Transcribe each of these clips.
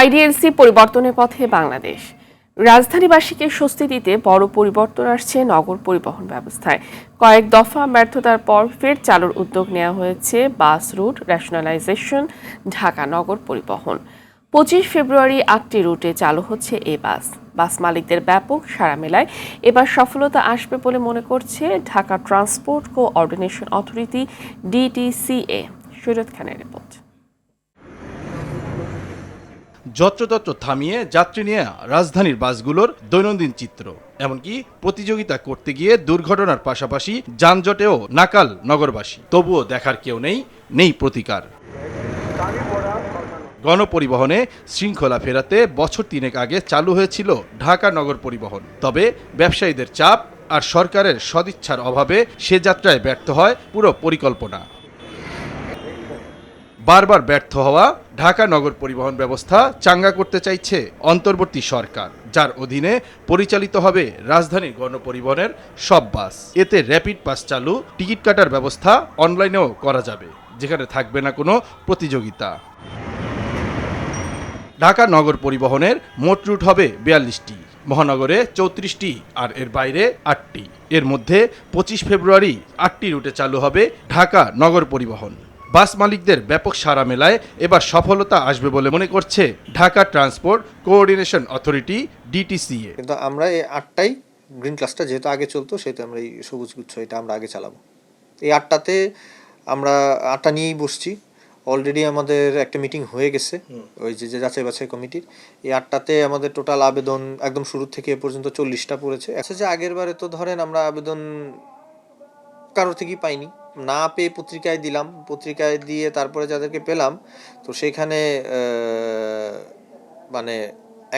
IDLC পরিবর্তনের পথে বাংলাদেশ। রাজধানীবাসীকে স্বস্তি দিতে বড় পরিবর্তন আসছে নগর পরিবহন ব্যবস্থায়। কয়েক দফা ব্যর্থতার পর ফের চালুর উদ্যোগ নেওয়া হয়েছে বাস রুট রেশনালাইজেশন, ঢাকা নগর পরিবহন। পঁচিশ ফেব্রুয়ারি আটটি রুটে চালু হচ্ছে এ বাস। বাস মালিকদের ব্যাপক সাড়া মেলায় এবার সফলতা আসবে বলে মনে করছে Dhaka transport coordination authority DTCA. Surat খানের রিপোর্ট। যত্রতত্র থামিয়ে যাত্রী নিয়ে রাজধানীর বাসগুলোর দৈনন্দিন চিত্র। এমনকি প্রতিযোগিতা করতে গিয়ে দুর্ঘটনার পাশাপাশি যানজটেও নাকাল নগরবাসী। তবুও দেখার কেউ নেই নেই প্রতিকার। গণপরিবহনে শৃঙ্খলা ফেরাতে বছর তিনেক আগে চালু হয়েছিল ঢাকা নগর পরিবহন। তবে ব্যবসায়ীদের চাপ আর সরকারের সদিচ্ছার অভাবে সে যাত্রায় ব্যর্থ হয় পুরো পরিকল্পনা। বারবার ব্যর্থ হওয়া ঢাকা নগর পরিবহন ব্যবস্থা চাঙ্গা করতে চাইছে অন্তর্বর্তী সরকার, যার অধীনে পরিচালিত হবে রাজধানীর গণপরিবহনের সব বাস। এতে র্যাপিড পাস চালু, টিকিট কাটার ব্যবস্থা অনলাইনেও করা যাবে, যেখানে থাকবে না কোনো প্রতিযোগিতা। ঢাকা নগর পরিবহনের মোট রুট হবে বিয়াল্লিশটি, মহানগরে চৌত্রিশটি আর এর বাইরে আটটি। এর মধ্যে পঁচিশ ফেব্রুয়ারি আটটি রুটে চালু হবে ঢাকা নগর পরিবহন। বাস মালিকদের ব্যাপক সারা মেলায় এবার সফলতা আসবে বলে মনে করছে Dhaka transport coordination authority DTCA. কিন্তু আমরা এই আটটাই গ্রিন ক্লাসটা যেহেতু আগে চলতো সেহেতু আমরা এই সবুজ গুচ্ছ এটা আমরা আগে চালাবো। এই আটটাতে আমরা আটটা নিয়েই বসছি। অলরেডি আমাদের একটা মিটিং হয়ে গেছে ওই যে যে যাচাই বাছাই কমিটির। এই আটটাতে আমাদের টোটাল আবেদন একদম শুরু থেকে এ পর্যন্ত চল্লিশটা পড়েছে। আচ্ছা যে আগের বারে তো ধরেন আমরা আবেদন কারোর থেকেই পাইনি। না পেয়ে পত্রিকায় দিলাম। পত্রিকায় দিয়ে তারপরে যাদেরকে পেলাম তো সেখানে মানে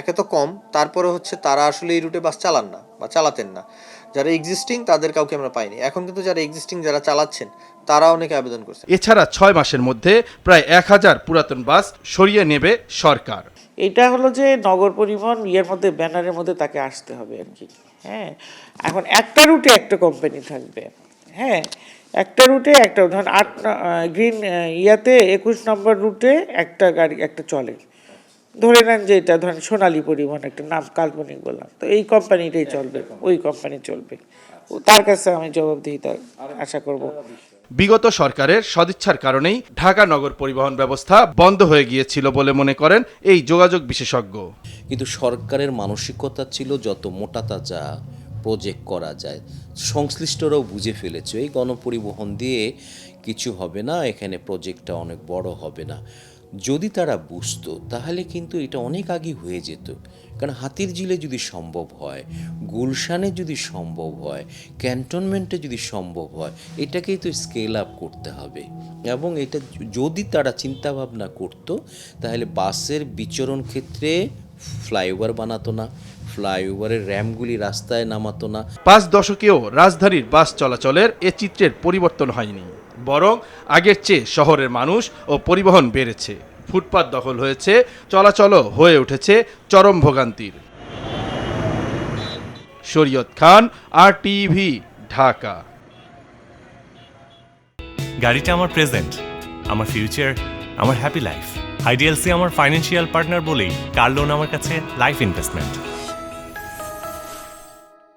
একে তো কম তারপরে হচ্ছে তারা আসলে এই রুটে বাস চালান না বা চালাতেন না। যারা এক্সিস্টিং তাদের কাউকে আমরা পাইনি। এখন কিন্তু যারা এক্সিস্টিং যারা চালাচ্ছেন তারা অনেকে আবেদন করছে। এছাড়া ছয় মাসের মধ্যে প্রায় এক হাজার পুরাতন বাস সরিয়ে নেবে সরকার। এটা হলো যে নগর পরিবহন ইয়ের মধ্যে ব্যানারের মধ্যে তাকে আসতে হবে আর কি। হ্যাঁ এখন একটা রুটে একটা কোম্পানি থাকবে। হ্যাঁ একটা রুটে একটা ধরেন আট গ্রিন ইয়াতে একুশ নম্বর রুটে একটা গাড়ি একটা চলে। ধরে নেন যে এটা ধরেন সোনালী পরিবহন একটা নাম কাল্পনিক বললাম। তো এই কোম্পানিটাই চলবে ওই কোম্পানি চলবে। তার কাছে আমি জবাবদিহিতা আশা করব। বিগত সরকারের সদিচ্ছার কারণেই ঢাকা নগর পরিবহন ব্যবস্থা বন্ধ হয়ে গিয়েছিল বলে মনে করেন এই যোগাযোগ বিশেষজ্ঞ। কিন্তু সরকারের মানসিকতা ছিল যত মোটা তাজা প্রজেক্ট করা যায়। সংশ্লিষ্টরাও বুঝে ফেলেছে, এই গণপরিবহন দিয়ে কিছু হবে না, এখানে প্রজেক্টটা অনেক বড় হবে না। যদি তারা বুঝতো, তাহলে কিন্তু এটা অনেক আগে হয়ে যেত। কারণ হাতির ঝিলে যদি সম্ভব হয়, গুলশানে যদি সম্ভব হয়, ক্যান্টনমেন্টে যদি সম্ভব হয়, এটাকেই তো স্কেল আপ করতে হবে। এবং এটা যদি তারা চিন্তা ভাবনা করতো, তাহলে বাসের বিচরণ ক্ষেত্রে ফ্লাইওভার বানাতো না। ফ্লাইওভারের র্যামগুলি রাস্তায় নামাতো না। পাঁচ দশকেও রাজধানীর বাস চলাচলের এ চিত্রের পরিবর্তন হয়নি বরং আগের চেয়ে শহরের মানুষ ও পরিবহন বেড়েছে। ফুটপাত দখল হয়েছে চলাচলও হয়ে উঠেছে চরম ভোগান্তির। শরীয়ত খান আর টিভি ঢাকা। গাড়িটা আমার প্রেজেন্ট আমার ফিউচার আমার হ্যাপি লাইফ। আইডিএলসি আমার ফাইন্যান্সিয়াল পার্টনার বলেই কার লোন আমার কাছে লাইফ ইনভেস্টমেন্ট।